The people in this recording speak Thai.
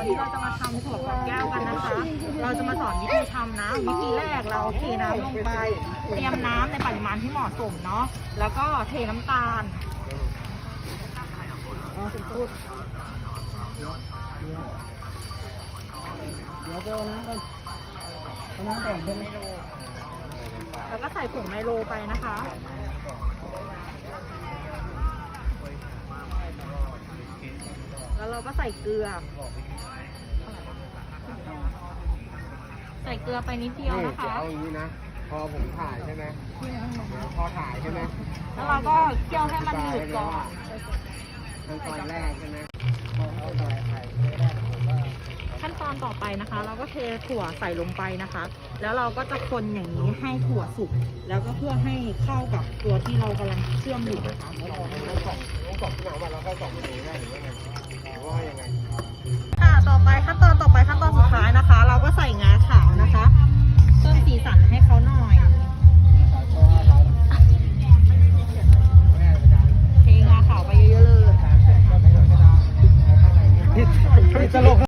วันนี้เราจะมาทำถั่วฝักแก้วกันนะคะ เราจะมาสอนวิธีทำนะ วิธีแรกเราเทน้ำลงไป เตรียมน้ำในปริมาณที่เหมาะสมเนาะ แล้วก็เทน้ำตาลเดี๋ยวไปเอน้ำก่อนน้ำแต่งใช่ไหมแล้วก็ใส่ผงไมโลไปนะคะ แล้วเราก็ใส่เกลือ ใส่เกลือไปนิดเดียวนะคะ เอาอย่างนี้นะ พอผมถ่ายใช่ไหมพอถ่ายใช่ไหมแล้วเราก็เคี่ยวให้มันหนืดก่อน ขั้นตอนแรกใช่ไหมพอเอาถ่ายถ่ายแรกผมว่า ขั้นต อนต่อไปนะคะ เราก็เทถั่วใส่ลงไปนะคะ แล้วเราก็จะคนอย่างนี้ให้ถั่วสุก แล้วก็เพื่อให้เข้ากับตัวที่เรากำลังเชื่อมอยู่นะคะเราเราส่องเราส่องที่ไหนว่าเราก็ส่องไปดูได้หรือว่าไงหรือว่ายังไงค่ะต่อไปขั้นตอนต่อไปขั้นตอนสุดท้ายนะคะ เราก็ใส่งาขาวนะคะเพิ่มสีสันให้เขาหน่อยเทงาขาวไปเยอะๆเลยนี่ตลก